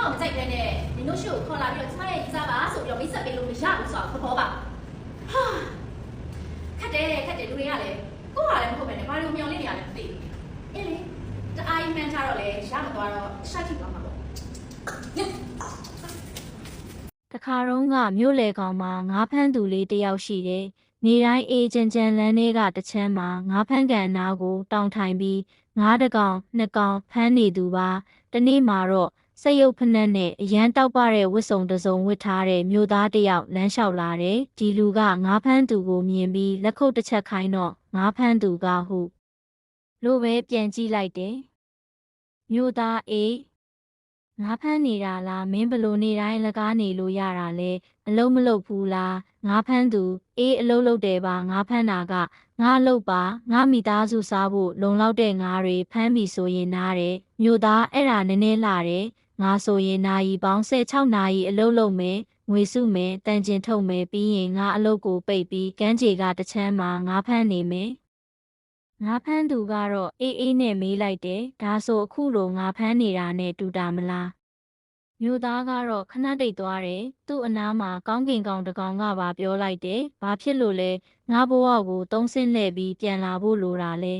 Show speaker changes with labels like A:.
A: မမကြိုက်တဲ့နဲ့နင်တို့ရှိကိုခေါ်လာပြီးတော့ကျမရဲ့ရေးစားပါဆိုပြီးတော့မိတ်ဆက်ပေးလို့မရဘူးဆိုတော့သဘောပါဟာခက်တယ်ခက်တယ်လူတွေကလည်းကိုယ့်ဟာလည်းမဟုတ်ပဲနဲ့ဘာလို့မျောလင့်နေရလဲမသိဘူးအေးလေတအားကြီးမှန်းချတော့လေရမသွားတော့ရှက်ထိသွားမှာပေါ့
B: တခါတော့ကမြို့လေကောင်မှာငါးဖမ်းသူလေးတစ်ယောက်ရှိတယ်။နေတိုင်းအေးချမ်းချမ်းလမ်းထဲကတစ်ချမ်းမှာငါးဖမ်းကန်အနာကိုတောင်ထိုင်ပြီးငါးတစ်ကောင်နှစ်ကောင်ဖမ်းနေသူပါ။တနေ့မှာတော့ စက်ရုပ်ဖက်နဲ့အရန်တောက်ပတဲ့ဝတ်စုံတစ်စုံဝတ်ထားတဲ့မြို့သားတစ်ယောက်လမ်းလျှောက်လာတယ်။ဒီလူကငါးဖမ်းသူကိုမြင်ပြီးလက်ခုပ်တစ်ချက်ခိုင်းတော့ငါးဖမ်းသူကဟုလို့ပဲပြန်ကြည့်လိုက်တယ်။မြို့သားအေးငါဖမ်းနေတာလားမင်းဘလို့နေတိုင်းလကားနေလို့ရတာလဲအလုံးမလုံးဘူးလားငါဖမ်းသူအေးအလုံးလုံးတယ်ပါငါဖမ်းတာကငါလုတ်ပါငါမိသားစုစားဖို့လုံလောက်တဲ့ငါတွေဖမ်းပြီဆိုရင်နားတယ်မြို့သားအဲ့ဒါနည်းနည်းလာတယ် ငါဆိုရင်နာရီပေါင်း16နာရီအလုံးလုံးမယ်ငွေစုမယ်တန်ကျင်ထုတ်မယ်ပြီးရင်ငါအလုပ်ကိုပိတ်ပြီးကန်းကြေကတစ်ချမ်းမှာငါဖမ်းနေမယ်ငါဖမ်းသူကတော့အေးအေးနဲ့မေးလိုက်တယ်ဒါဆိုအခုလိုငါဖမ်းနေတာနဲ့တူတာမလားမြို့သားကတော့ခဏတိတ်သွားတယ်သူ့အနားမှာကောင်းကင်ကောင်တစ်ကောင်ကပါပြောလိုက်တယ်ဘာဖြစ်လို့လဲငါဘဝကိုသုံးဆင်းလှည့်ပြီးပြန်လာဖို့လိုတာလဲ